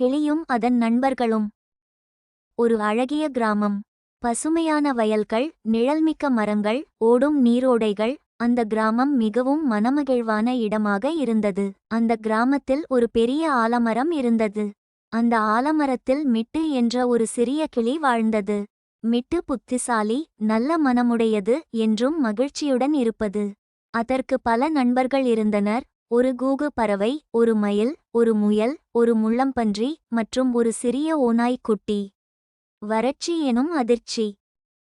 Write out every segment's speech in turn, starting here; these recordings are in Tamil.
கிளியும் அதன் நண்பர்களும். ஒரு அழகிய கிராமம். பசுமையான வயல்கள் நிழல்மிக்க மரங்கள் ஓடும் நீரோடைகள். அந்த கிராமம் மிகவும் மனமகிழ்வான இடமாக இருந்தது. அந்த கிராமத்தில் ஒரு பெரிய ஆலமரம் இருந்தது. அந்த ஆலமரத்தில் மிட்டு என்ற ஒரு சிறிய கிளி வாழ்ந்தது. மிட்டு புத்திசாலி நல்ல மனமுடையது என்றும் மகிழ்ச்சியுடன் இருப்பது. அதற்கு பல நண்பர்கள் இருந்தனர். ஒரு கூகு பறவை ஒரு மயில் ஒரு முயல் ஒரு முள்ளம்பன்றி மற்றும் ஒரு சிறிய ஓநாய் குட்டி வறட்சி எனும் அதிர்ச்சி.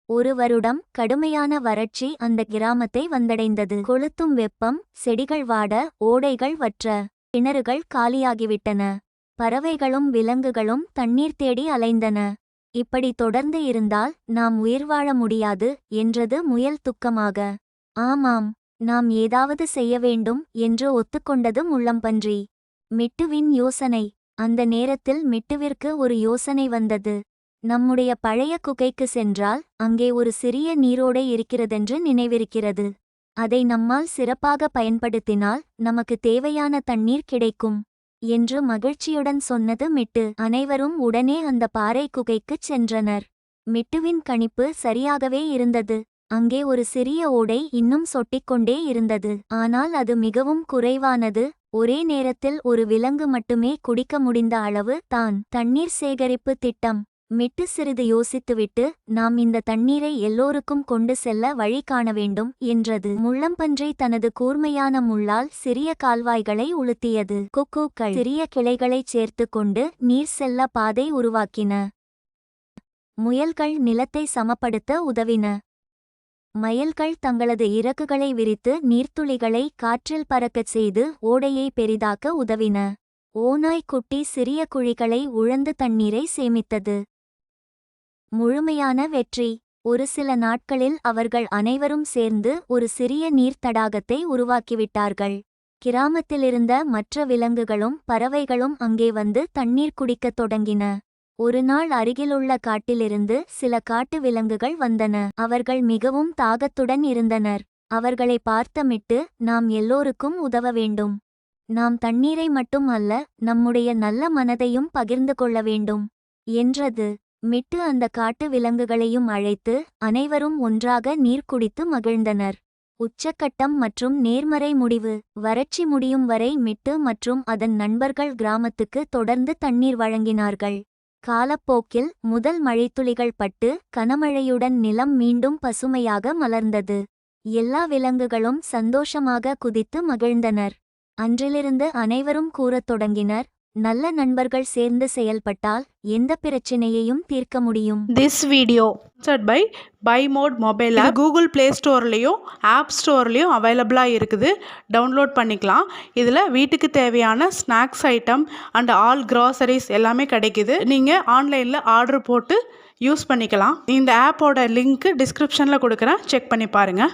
ஒரு வருடம் கடுமையான வறட்சி அந்த கிராமத்தை வந்தடைந்தது. கொளுத்தும் வெப்பம் செடிகள் வாட ஓடைகள் வற்ற கிணறுகள் காலியாகிவிட்டன. பறவைகளும் விலங்குகளும் தண்ணீர் தேடி அலைந்தன. இப்படி தொடர்ந்து இருந்தால் நாம் உயிர் வாழ முடியாது என்றது முயல் துக்கமாக. ஆமாம். நாம் ஏதாவது செய்ய வேண்டும் என்று ஒத்துக்கொண்டது முள்ளம்பன்றி மிட்டுவின் யோசனை. அந்த நேரத்தில் மிட்டுவிற்கு ஒரு யோசனை வந்தது. நம்முடைய பழைய குகைக்கு சென்றால் அங்கே ஒரு சிறிய நீரோடை இருக்கிறதென்று நினைவிருக்கிறது. அதை நம்மால் சிறப்பாக பயன்படுத்தினால் நமக்கு தேவையான தண்ணீர் கிடைக்கும் என்று மகிழ்ச்சியுடன் சொன்னது மிட்டு. அனைவரும் உடனே அந்த பாறை குகைக்குச் சென்றனர். மிட்டுவின் கணிப்பு சரியாகவே இருந்தது. அங்கே ஒரு சிறிய ஓடை இன்னும் சொட்டிக்கொண்டே இருந்தது. ஆனால் அது மிகவும் குறைவானது. ஒரே நேரத்தில் ஒரு விலங்கு மட்டுமே குடிக்க முடிந்த அளவு தான். தண்ணீர் சேகரிப்பு திட்டம். மிட்டு சிறிது யோசித்துவிட்டு நாம் இந்த தண்ணீரை எல்லோருக்கும் கொண்டு செல்ல வழி காண வேண்டும் என்றது. முள்ளம்பன்றை தனது கூர்மையான முள்ளால் சிறிய கால்வாய்களை உளுத்தியது குக்கூக்கள் சிறிய கிளைகளைச் சேர்த்து கொண்டு நீர் செல்ல பாதை உருவாக்கின. முயல்கள் நிலத்தை சமப்படுத்த உதவின. மயல்கள் தங்களது இறக்குகளை விரித்து நீர்த்துளிகளை காற்றில் பறக்கச் செய்து ஓடையை பெரிதாக்க உதவின. ஓநாய் குட்டி சிறிய குழிகளை உழந்து தண்ணீரை சேமித்தது. முழுமையான வெற்றி. ஒரு சில நாட்களில் அவர்கள் அனைவரும் சேர்ந்து ஒரு சிறிய நீர் தடாகத்தை உருவாக்கிவிட்டார்கள். கிராமத்திலிருந்த மற்ற விலங்குகளும் பறவைகளும் அங்கே வந்து தண்ணீர் குடிக்கத் தொடங்கின. ஒரு நாள் அருகிலுள்ள காட்டிலிருந்து சில காட்டு விலங்குகள் வந்தன. அவர்கள் மிகவும் தாகத்துடன் இருந்தனர். அவர்களை பார்த்தமிட்டு நாம் எல்லோருக்கும் உதவ வேண்டும். நாம் தண்ணீரை மட்டும் அல்ல நம்முடைய நல்ல மனதையும் பகிர்ந்து கொள்ள வேண்டும். என்றது. மிட்டு அந்த காட்டு விலங்குகளையும் அழைத்து அனைவரும் ஒன்றாக நீர் குடித்து மகிழ்ந்தனர். உச்சக்கட்டம் மற்றும் நேர்மறை முடிவு. வறட்சி முடியும் வரை மிட்டு மற்றும் அதன் நண்பர்கள் கிராமத்துக்கு தொடர்ந்து தண்ணீர் வழங்கினார்கள். காலப்போக்கில் முதல் மழைத்துளிகள் பட்டு கனமழையுடன் நிலம் மீண்டும் பசுமையாக மலர்ந்தது. எல்லா விலங்குகளும் சந்தோஷமாக குதித்து மகிழ்ந்தனர். அன்றிலிருந்து அனைவரும் கூறத் தொடங்கினர். நல்ல நண்பர்கள் சேர்ந்து செயல்பட்டால் எந்த பிரச்சினையையும் தீர்க்க முடியும். This video by by mode mobile app Google play ஸ்டோர்லேயும் app ஸ்டோர்லேயும் அவைலபிளாக இருக்குது. டவுன்லோட் பண்ணிக்கலாம். இதில் வீட்டுக்கு தேவையான snacks item and all groceries எல்லாமே கிடைக்குது. நீங்கள் ஆன்லைனில் ஆர்டர் போட்டு யூஸ் பண்ணிக்கலாம். இந்த ஆப்போட லிங்க்கு டிஸ்கிரிப்ஷனில் கொடுக்குறேன். செக் பண்ணி பாருங்கள்